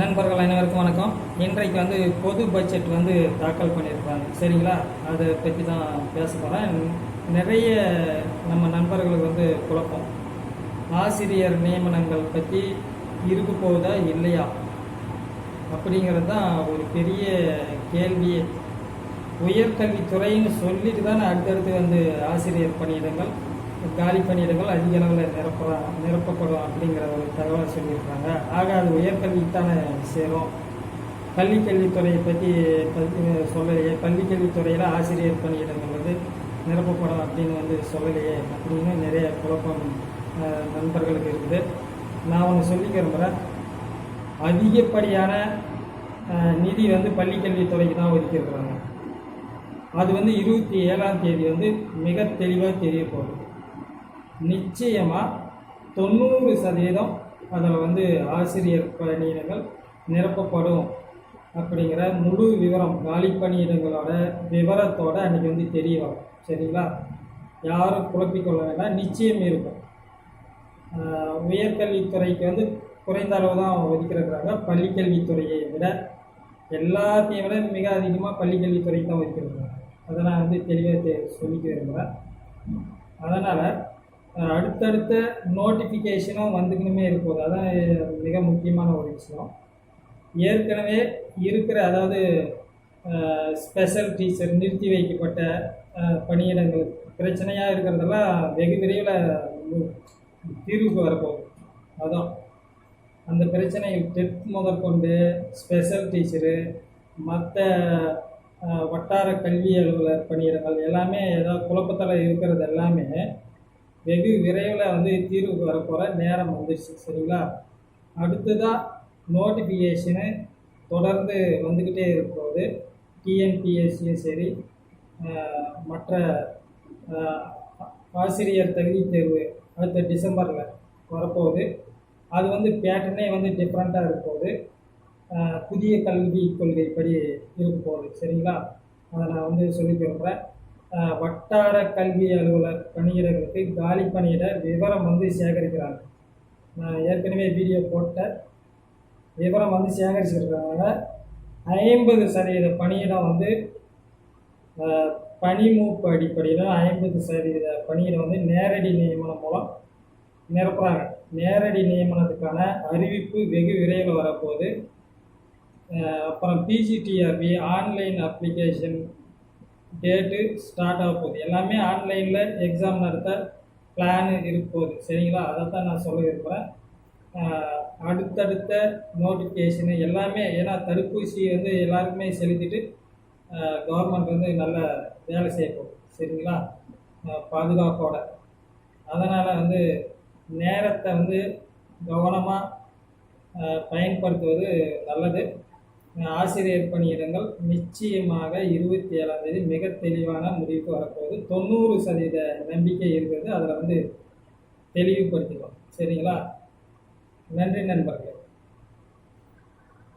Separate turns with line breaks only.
நண்பர்கள் அனைவருக்கும் வணக்கம் இன்றைக்கு வந்து பொது பட்ஜெட் வந்து தாக்கல் பண்ணியிருக்காங்க சரிங்களா அதை பற்றி தான் பேச போகிறேன் நிறைய நம்ம நண்பர்களுக்கு வந்து குழப்பம் ஆசிரியர் நியமனங்கள் பற்றி இருக்க போதா இல்லையா அப்படிங்கிறது தான் ஒரு பெரிய கேள்வியே உயர்கல்வித்துறைன்னு சொல்லிட்டு தான் அடுத்தடுத்து வந்து ஆசிரியர் பணியிடங்கள் காலி பணியிடங்கள் அதிக அளவில் நிரப்பலாம் நிரப்பப்படும் அப்படிங்கிற ஒரு தகவலை சொல்லியிருக்காங்க ஆக அது உயர்கல்விக்கான சேரும் பள்ளி கல்வித்துறையை பற்றி சொல்லலையே பள்ளி கல்வித்துறையில் ஆசிரியர் பணியிடங்கள் வந்து நிரப்பப்படும் அப்படின்னு வந்து சொல்லலையே அப்படின்னு நிறைய குழப்பம் நண்பர்களுக்கு இருக்குது நான் ஒன்று சொல்லிக்கிறேன் அதிகப்படியான நிதி வந்து பள்ளி கல்வித்துறைக்கு தான் ஒதுக்கியிருக்கிறாங்க அது வந்து இருபத்தி ஏழாம் தேதி வந்து மிக தெளிவாக தெரிய போகுது நிச்சயமாக தொண்ணூறு சதவீதம் அதில் வந்து ஆசிரியர் பணியிடங்கள் நிரப்பப்படும் அப்படிங்கிற முழு விவரம் காலி பணியிடங்களோட விவரத்தோடு அன்றைக்கி வந்து தெரிய வரும் சரிங்களா யாரும் குழப்பிக்கொள்ள வேண்டாம் நிச்சயம் இருக்கும் உயர்கல்வித்துறைக்கு வந்து குறைந்த அளவு தான் அவங்க ஒதுக்கிறதுக்காக பள்ளிக்கல்வித்துறையை விட எல்லாத்தையும் விட மிக அதிகமாக பள்ளிக்கல்வித்துறை தான் ஒதுக்கிறாங்க அதை நான் வந்து தெளிவாக சொல்லிக்க விரும்புகிறேன் அதனால் அடுத்தடுத்த நோட்டிஃபிகேஷனும் வந்துக்கணுமே இருக்கும் அதுதான் மிக முக்கியமான ஒரு விஷயம் ஏற்கனவே இருக்கிற அதாவது ஸ்பெஷல் டீச்சர் நிறுத்தி வைக்கப்பட்ட பணியிடங்கள் பிரச்சனையாக இருக்கிறதெல்லாம் வெகு விரைவில் தீர்வுக்கு வரப்போகுது அதான் அந்த பிரச்சனையில் டென்த் முதற்கொண்டு ஸ்பெஷல் டீச்சரு மற்ற வட்டார கல்வி அலுவலர் பணியிடங்கள் எல்லாமே ஏதாவது குழப்பத்தில் இருக்கிறது எல்லாமே வெகு விரைவில் வந்து தீர்வுக்கு வரப்போகிற நேரம் வந்துடுச்சு சரிங்களா அடுத்ததாக நோட்டிஃபிகேஷனு தொடர்ந்து வந்துக்கிட்டே இருப்போது டிஎன்பிஎஸ்சியும் சரி மற்ற ஆசிரியர் தகுதி தேர்வு அடுத்த டிசம்பரில் வரப்போகுது அது வந்து பேட்டர்னே வந்து டிஃப்ரெண்ட்டாக இருக்கும்போது புதிய கல்வி கொள்கைப்படி இருக்க போகுது சரிங்களா அதை நான் வந்து சொல்லி விரும்புகிறேன் வட்டார கல்வி அலுவலர் பணியிடர்களுக்கு காலி பணியிட விவரம் வந்து சேகரிக்கிறாங்க நான் ஏற்கனவே வீடியோ போட்ட விவரம் வந்து சேகரிச்சிருக்கிறதுனால ஐம்பது சதவீத பணியிடம் வந்து பனிமூப்பு அடிப்படையில் ஐம்பது சதவீத பணியிடம் வந்து நேரடி நியமனம் மூலம் நிரப்புகிறாங்க நேரடி நியமனத்துக்கான அறிவிப்பு வெகு விரைவில் வரப்போகுது அப்புறம் PGTRB online application date start ஆக போகுது எல்லாமே ஆன்லைனில் எக்ஸாம் நடத்த பிளான் இருப்போகுது சரிங்களா அதை தான் நான் சொல்ல விரும்புகிறேன் அடுத்தடுத்த நோட்டிஃபிகேஷனு எல்லாமே ஏன்னா தடுப்பூசி வந்து எல்லாருக்குமே செலுத்திட்டு கவர்மெண்ட் வந்து நல்ல வேலை செய்ய போகுது சரிங்களா பாதுகாப்போட அதனால் வந்து நேரத்தை வந்து கவனமாக பயன்படுத்துவது நல்லது ஆசிரியர் பணியிடங்கள் நிச்சயமாக இருபத்தி ஏழாம் தேதி மிக தெளிவான முடிவுக்கு வரப்போகுது தொண்ணூறு சதவீத நம்பிக்கை இருக்கிறது அதில் வந்து தெளிவுபடுத்திக்கலாம் சரிங்களா நன்றி நண்பர்கள்